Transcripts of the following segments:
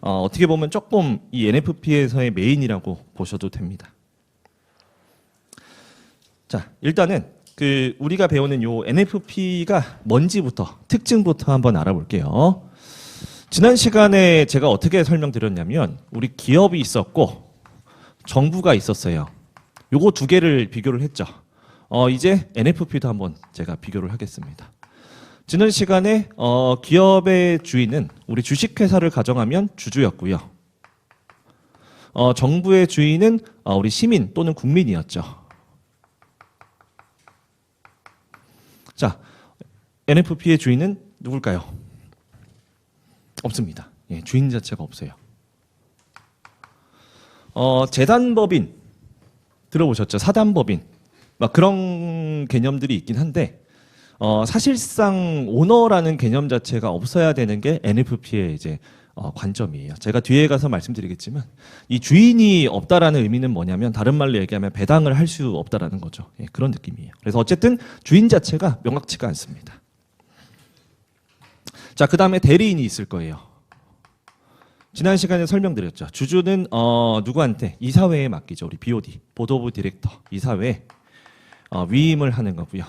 어, 어떻게 보면 조금 이 NFP에서의 메인이라고 보셔도 됩니다. 자, 일단은 그 우리가 배우는 요 NFP가 뭔지부터 특징부터 한번 알아볼게요. 지난 시간에 제가 어떻게 설명드렸냐면 우리 기업이 있었고 정부가 있었어요. 요거 두 개를 비교를 했죠. 어, 이제 NFP도 한번 제가 비교를 하겠습니다. 지난 시간에 어, 기업의 주인은 우리 주식회사를 가정하면 주주였고요. 어, 정부의 주인은 어, 우리 시민 또는 국민이었죠. 자, NFP의 주인은 누굴까요? 없습니다. 예, 주인 자체가 없어요. 어, 재단법인 들어보셨죠? 사단법인 막 그런 개념들이 있긴 한데 어, 사실상 오너라는 개념 자체가 없어야 되는 게 NFP의 이제 어, 관점이에요. 제가 뒤에 가서 말씀드리겠지만 이 주인이 없다라는 의미는 뭐냐면 다른 말로 얘기하면 배당을 할 수 없다라는 거죠. 예, 그런 느낌이에요. 그래서 어쨌든 주인 자체가 명확치가 않습니다. 자, 그 다음에 대리인이 있을 거예요. 지난 시간에 설명드렸죠. 주주는 어, 누구한테 이사회에 맡기죠. 우리 BOD, 보드 오브 디렉터 이사회에 어, 위임을 하는 거고요.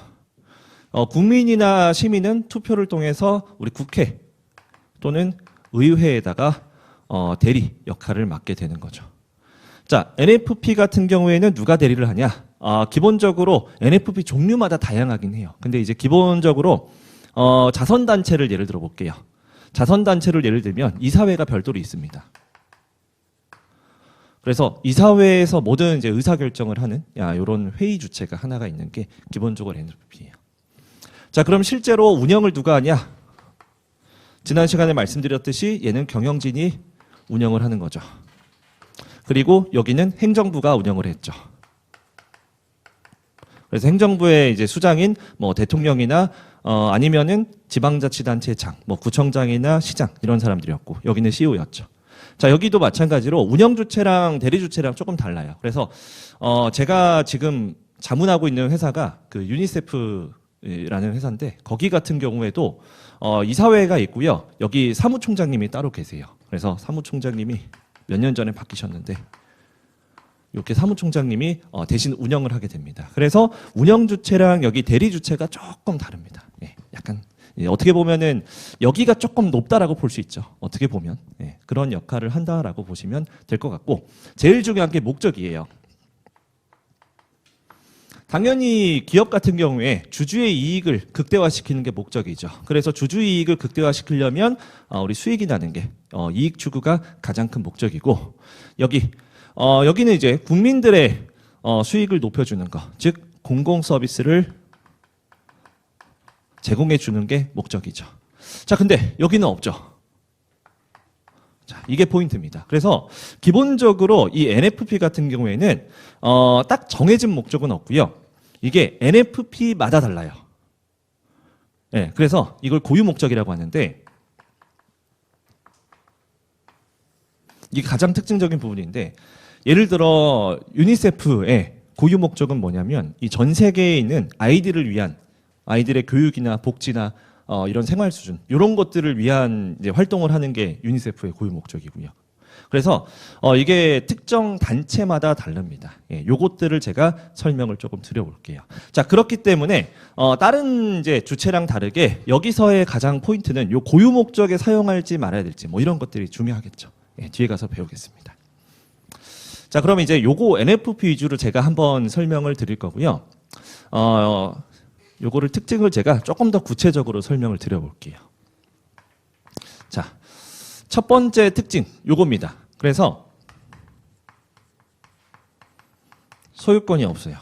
어, 국민이나 시민은 투표를 통해서 우리 국회 또는 의회에다가 어, 대리 역할을 맡게 되는 거죠. 자, NFP 같은 경우에는 누가 대리를 하냐? 아, 기본적으로 NFP 종류마다 다양하긴 해요. 근데 이제 기본적으로 어, 자선단체를 예를 들어 볼게요. 자선단체를 예를 들면 이사회가 별도로 있습니다. 그래서 이사회에서 모든 이제 의사결정을 하는 야, 이런 회의 주체가 하나가 있는 게 기본적으로 NFP예요. 자, 그럼 실제로 운영을 누가 하냐? 지난 시간에 말씀드렸듯이 얘는 경영진이 운영을 하는 거죠. 그리고 여기는 행정부가 운영을 했죠. 그래서 행정부의 이제 수장인 뭐 대통령이나 어 아니면은 지방자치단체 장, 뭐 구청장이나 시장 이런 사람들이었고 여기는 CEO였죠. 자 여기도 마찬가지로 운영 주체랑 대리 주체랑 조금 달라요. 그래서 어 제가 지금 자문하고 있는 회사가 그 유니세프 라는 회사인데 거기 같은 경우에도 어 이사회가 있고요. 여기 사무총장님이 따로 계세요. 그래서 사무총장님이 몇 년 전에 바뀌셨는데 이렇게 사무총장님이 어, 대신 운영을 하게 됩니다. 그래서 운영 주체랑 여기 대리 주체가 조금 다릅니다. 예, 약간 예, 어떻게 보면은 여기가 조금 높다라고 볼 수 있죠. 어떻게 보면 예, 그런 역할을 한다라고 보시면 될 것 같고 제일 중요한 게 목적이에요. 당연히 기업 같은 경우에 주주의 이익을 극대화시키는 게 목적이죠. 그래서 주주 이익을 극대화시키려면 어, 우리 수익이 나는 게 어, 이익 추구가 가장 큰 목적이고 여기 어, 여기는 이제 국민들의 어, 수익을 높여주는 것, 즉 공공 서비스를 제공해 주는 게 목적이죠. 자, 근데 여기는 없죠. 자, 이게 포인트입니다. 그래서 기본적으로 이 NFP 같은 경우에는 어, 딱 정해진 목적은 없고요. 이게 NFP마다 달라요. 예, 그래서 이걸 고유 목적이라고 하는데 이게 가장 특징적인 부분인데 예를 들어 유니세프의 고유 목적은 뭐냐면 이 전 세계에 있는 아이들을 위한 아이들의 교육이나 복지나 어, 이런 생활 수준 이런 것들을 위한 이제 활동을 하는 게 유니세프의 고유 목적이고요. 그래서 어, 이게 특정 단체마다 다릅니다. 예, 요것들을 제가 설명을 조금 드려볼게요. 자 그렇기 때문에 어, 다른 이제 주체랑 다르게 여기서의 가장 포인트는 요 고유 목적에 사용할지 말아야 될지 뭐 이런 것들이 중요하겠죠. 예, 뒤에 가서 배우겠습니다. 자, 그럼 이제 요거 NFP 위주로 제가 한번 설명을 드릴 거고요. 어, 요거를 특징을 제가 조금 더 구체적으로 설명을 드려볼게요. 자, 첫 번째 특징 요겁니다. 그래서 소유권이 없어요.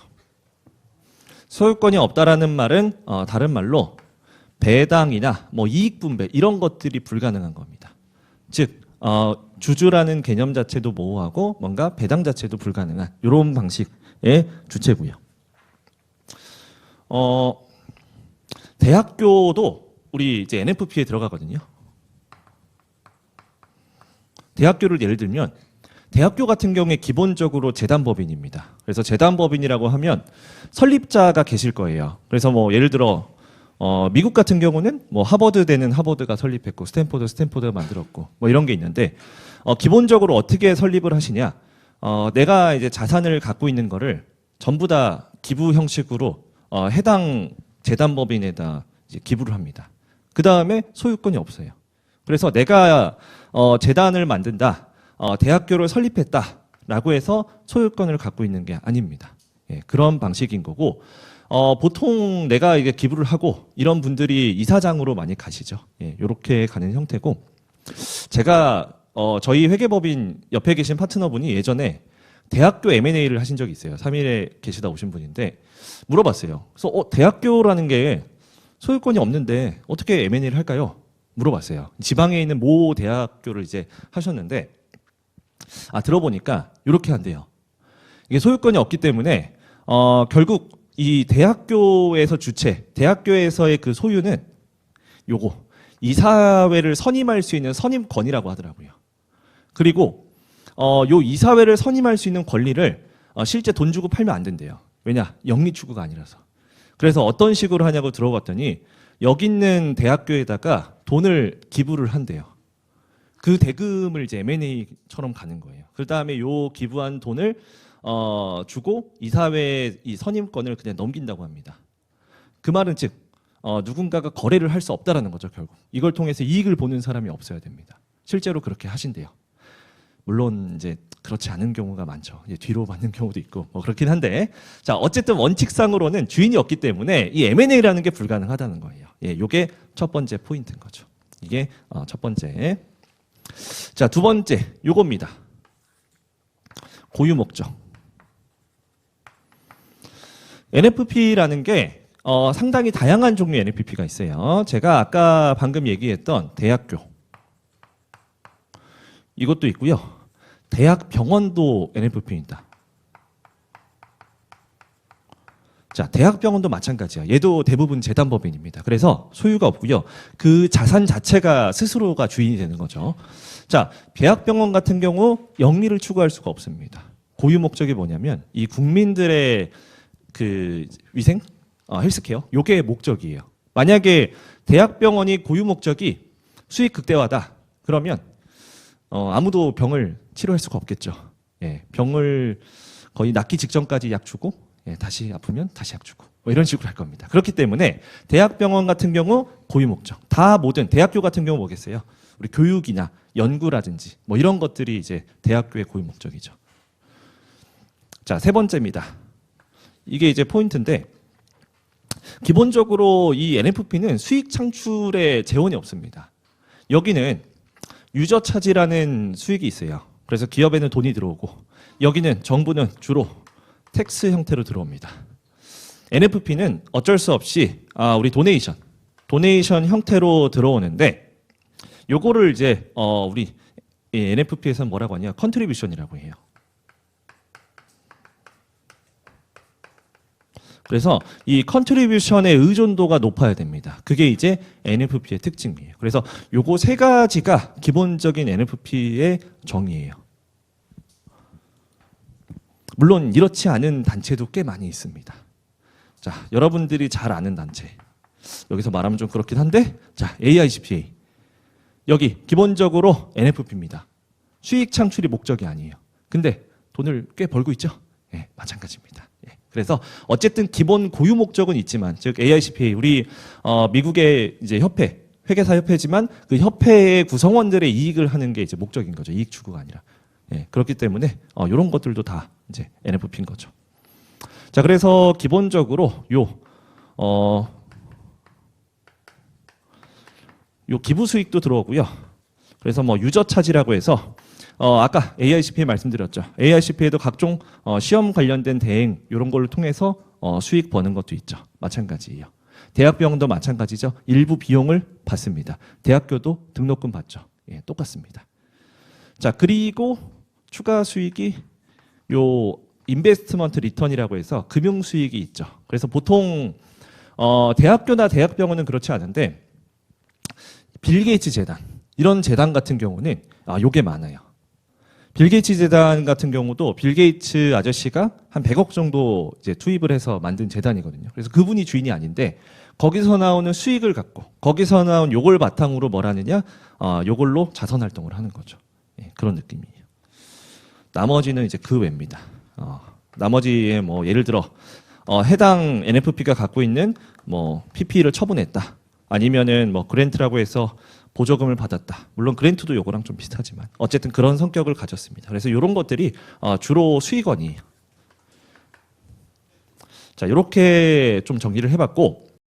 소유권이 없다라는 말은 어, 다른 말로 배당이나 뭐 이익 분배 이런 것들이 불가능한 겁니다. 즉 어, 주주라는 개념 자체도 모호하고 뭔가 배당 자체도 불가능한 이런 방식의 주체고요. 어, 대학교도 우리 이제 NFP에 들어가거든요. 대학교를 예를 들면 대학교 같은 경우에 기본적으로 재단법인입니다. 그래서 재단법인이라고 하면 설립자가 계실 거예요. 그래서 뭐 예를 들어 어, 미국 같은 경우는 뭐 하버드대는 하버드가 설립했고 스탠포드 스탠포드가 만들었고 뭐 이런 게 있는데 어, 기본적으로 어떻게 설립을 하시냐? 어, 내가 이제 자산을 갖고 있는 거를 전부 다 기부 형식으로 어, 해당 재단법인에다 기부를 합니다. 그 다음에 소유권이 없어요. 그래서 내가 어, 재단을 만든다, 어, 대학교를 설립했다라고 해서 소유권을 갖고 있는 게 아닙니다. 예, 그런 방식인 거고 어, 보통 내가 이게 기부를 하고 이런 분들이 이사장으로 많이 가시죠. 예, 이렇게 가는 형태고 제가 어, 저희 회계법인 옆에 계신 파트너분이 예전에 대학교 M&A를 하신 적이 있어요. 3일에 계시다 오신 분인데 물어봤어요. 그래서 어, 대학교라는 게 소유권이 없는데 어떻게 M&A를 할까요? 물어봤어요. 지방에 있는 모 대학교를 이제 하셨는데 아 들어보니까 이렇게 한대요. 이게 소유권이 없기 때문에 어, 결국 이 대학교에서 주체, 대학교에서의 그 소유는 요거 이사회를 선임할 수 있는 선임권이라고 하더라고요. 그리고 어, 요 이사회를 선임할 수 있는 권리를 어, 실제 돈 주고 팔면 안 된대요. 왜냐? 영리 추구가 아니라서. 그래서 어떤 식으로 하냐고 들어봤더니 여기 있는 대학교에다가 돈을 기부를 한대요. 그 대금을 이제 M&A처럼 가는 거예요. 그 다음에 요 기부한 돈을 어, 주고 이사회 이 선임권을 그냥 넘긴다고 합니다. 그 말은 즉 어, 누군가가 거래를 할 수 없다라는 거죠 결국. 이걸 통해서 이익을 보는 사람이 없어야 됩니다. 실제로 그렇게 하신대요. 물론 이제 그렇지 않은 경우가 많죠. 뒤로 받는 경우도 있고 뭐 그렇긴 한데 자 어쨌든 원칙상으로는 주인이 없기 때문에 이 M&A라는 게 불가능하다는 거예요. 예, 요게 첫 번째 포인트인 거죠. 이게 어, 첫 번째. 자 두 번째 요겁니다. 고유 목적. NFP라는 게 어, 상당히 다양한 종류의 NFP가 있어요. 제가 아까 방금 얘기했던 대학교 이것도 있고요. 대학 병원도 NFP입니다. 자, 대학병원도 마찬가지야. 얘도 대부분 재단법인입니다. 그래서 소유가 없고요. 그 자산 자체가 스스로가 주인이 되는 거죠. 자, 대학병원 같은 경우 영리를 추구할 수가 없습니다. 고유 목적이 뭐냐면 이 국민들의 그 위생, 어, 헬스케어, 요게 목적이에요. 만약에 대학병원이 고유 목적이 수익 극대화다. 그러면 어, 아무도 병을 치료할 수가 없겠죠. 예, 병을 거의 낫기 직전까지 약 주고 예, 다시 아프면 다시 약 주고 뭐 이런 식으로 할 겁니다. 그렇기 때문에 대학병원 같은 경우 고유 목적 다 모든 대학교 같은 경우 뭐겠어요? 우리 교육이나 연구라든지 뭐 이런 것들이 이제 대학교의 고유 목적이죠. 자, 세 번째입니다. 이게 이제 포인트인데 기본적으로 이 NFP는 수익 창출에 재원이 없습니다. 여기는 유저 차지라는 수익이 있어요. 그래서 기업에는 돈이 들어오고 여기는 정부는 주로 텍스 형태로 들어옵니다. NFP는 어쩔 수 없이 아, 우리 도네이션, 도네이션 형태로 들어오는데 요거를 이제 어, 우리 NFP에서는 뭐라고 하냐? 컨트리뷰션이라고 해요. 그래서 이 컨트리뷰션의 의존도가 높아야 됩니다. 그게 이제 NFP의 특징이에요. 그래서 요거 세 가지가 기본적인 NFP의 정의예요. 물론 이렇지 않은 단체도 꽤 많이 있습니다. 자, 여러분들이 잘 아는 단체. 여기서 말하면 좀 그렇긴 한데, 자, AICPA. 여기 기본적으로 NFP입니다. 수익 창출이 목적이 아니에요. 근데 돈을 꽤 벌고 있죠? 예, 마찬가지입니다. 예. 그래서 어쨌든 기본 고유 목적은 있지만 즉 AICPA 우리 어, 미국의 이제 협회 회계사 협회지만 그 협회의 구성원들의 이익을 하는 게 이제 목적인 거죠. 이익 추구가 아니라. 예, 그렇기 때문에 어, 이런 것들도 다 이제 NFP인 거죠. 자, 그래서 기본적으로 요 어, 요 기부 수익도 들어오고요. 그래서 뭐 유저 차지라고 해서 어, 아까 AICPA 말씀드렸죠. AICPA도 각종 어, 시험 관련된 대행 이런 걸로 통해서 어, 수익 버는 것도 있죠. 마찬가지예요. 대학병원도 마찬가지죠. 일부 비용을 받습니다. 대학교도 등록금 받죠. 예, 똑같습니다. 자, 그리고 추가 수익이 요 인베스트먼트 리턴이라고 해서 금융 수익이 있죠. 그래서 보통 어, 대학교나 대학병원은 그렇지 않은데 빌 게이츠 재단 이런 재단 같은 경우는 아, 요게 많아요. 빌 게이츠 재단 같은 경우도 빌 게이츠 아저씨가 한 100억 정도 이제 투입을 해서 만든 재단이거든요. 그래서 그분이 주인이 아닌데 거기서 나오는 수익을 갖고 거기서 나온 요걸 바탕으로 뭘 하느냐? 어, 요걸로 자선 활동을 하는 거죠. 예, 그런 느낌이에요. 나머지는 이제 그 외입니다. 어, 나머지에 뭐 예를 들어 어, 해당 NFP가 갖고 있는 뭐 PP를 처분했다. 아니면은 뭐 그랜트라고 해서 보조금을 받았다. 물론 그랜트도 요거랑 좀 비슷하지만 어쨌든 그런 성격을 가졌습니다. 그래서 이런 것들이 어, 주로 수익원이에요. 자, 이렇게 좀 정리를 해봤고